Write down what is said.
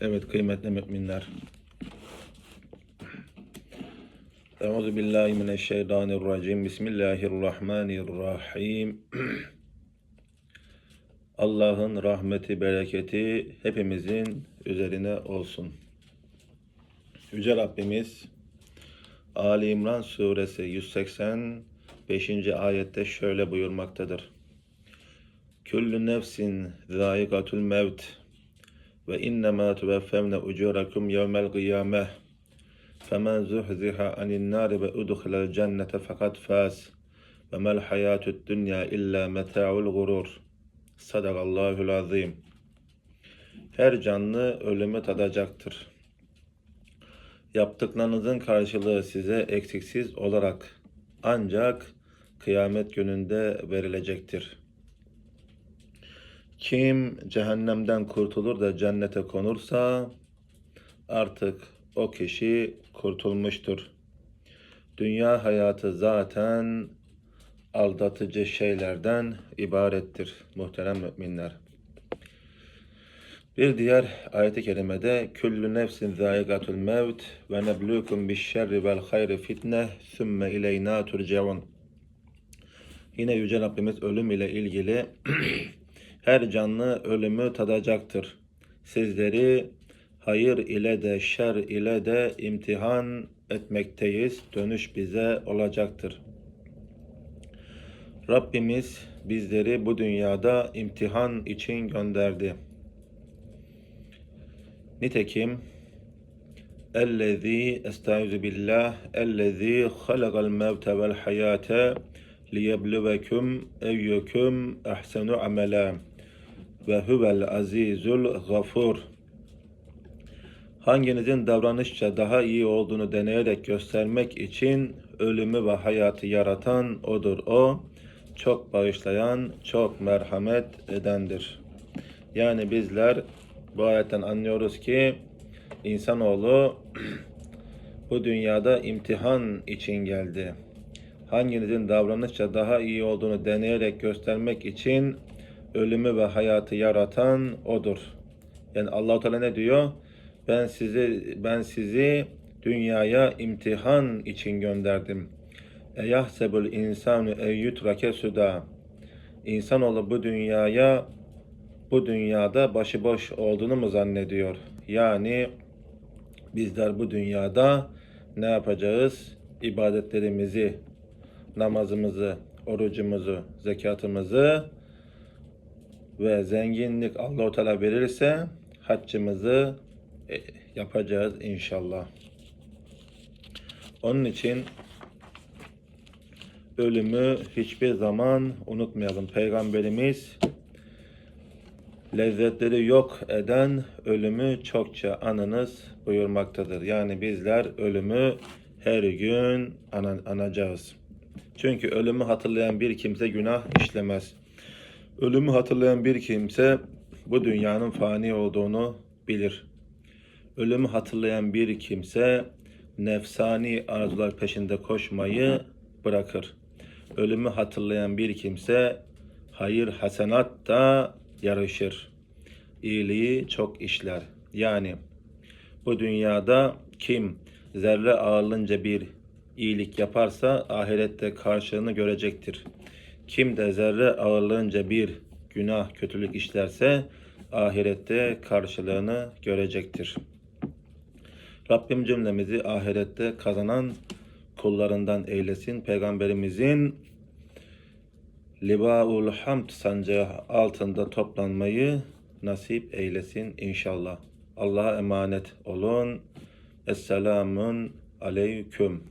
Evet kıymetli müminler. Euzu billahi mineşşeytanirracim. Bismillahirrahmanirrahim. Allah'ın rahmeti, bereketi hepimizin üzerine olsun. Yüce Rabbimiz Ali İmran suresi 185. ayette şöyle buyurmaktadır. Küllü nefsin zâikatul mevt ve innemâ tuveffevne ucurakum yevmel zuhziha anin nâri ve udkhilel cennete fakat fâs ve mel hayâtud dünya illa meta'ul gurur. Sadakallahul azim. Her canlı ölümü tadacaktır. Yaptıklarınızın karşılığı size eksiksiz olarak ancak kıyamet gününde verilecektir. Kim cehennemden kurtulur da cennete konursa artık o kişi kurtulmuştur. Dünya hayatı zaten aldatıcı şeylerden ibarettir muhterem müminler. Bir diğer ayet-i kerimede küllü nefsin zâigatul mevt ve neblukum bişşerri vel hayri fitne sümme ileyna turcaun. Yine Yüce Rabbimiz ölüm ile ilgili her canlı ölümü tadacaktır. Sizleri hayır ile de şer ile de imtihan etmekteyiz. Dönüş bize olacaktır. Rabbimiz bizleri bu dünyada imtihan için gönderdi. Nitekim Ellezî estaizu billah ellezî halakal mevte vel hayate liyebluvekum eyyukum ahsenu amela ve huvel azizul gafur. Hanginizin davranışça daha iyi olduğunu deneyerek göstermek için ölümü ve hayatı yaratan odur o. Çok bağışlayan, çok merhamet edendir. Yani bizler bu ayetten anlıyoruz ki insanoğlu bu dünyada imtihan için geldi. Hanginizin davranışça daha iyi olduğunu deneyerek göstermek için ölümü ve hayatı yaratan odur. Yani Allah Teala ne diyor? Ben sizi ben sizi dünyaya imtihan için gönderdim. Eyahsebul insanu eyyutrake suda. İnsanoğlu bu dünyaya bu dünyada başıboş olduğunu mu zannediyor? Yani bizler bu dünyada ne yapacağız? İbadetlerimizi, namazımızı, orucumuzu, zekatımızı ve zenginlik Allah-u Teala verirse haccımızı e, yapacağız inşallah. Onun için ölümü hiçbir zaman unutmayalım. Peygamberimiz lezzetleri yok eden ölümü çokça anınız buyurmaktadır. Yani bizler ölümü her gün ana- anacağız. Çünkü ölümü hatırlayan bir kimse günah işlemez. Ölümü hatırlayan bir kimse bu dünyanın fani olduğunu bilir. Ölümü hatırlayan bir kimse nefsani arzular peşinde koşmayı bırakır. Ölümü hatırlayan bir kimse hayır hasenat da yarışır. İyiliği çok işler. Yani bu dünyada kim zerre ağırlınca bir iyilik yaparsa ahirette karşılığını görecektir. Kim de zerre ağırlığınca bir günah, kötülük işlerse ahirette karşılığını görecektir. Rabbim cümlemizi ahirette kazanan kullarından eylesin. Peygamberimizin Libaul Hamd sancağı altında toplanmayı nasip eylesin inşallah. Allah'a emanet olun. Esselamun aleyküm.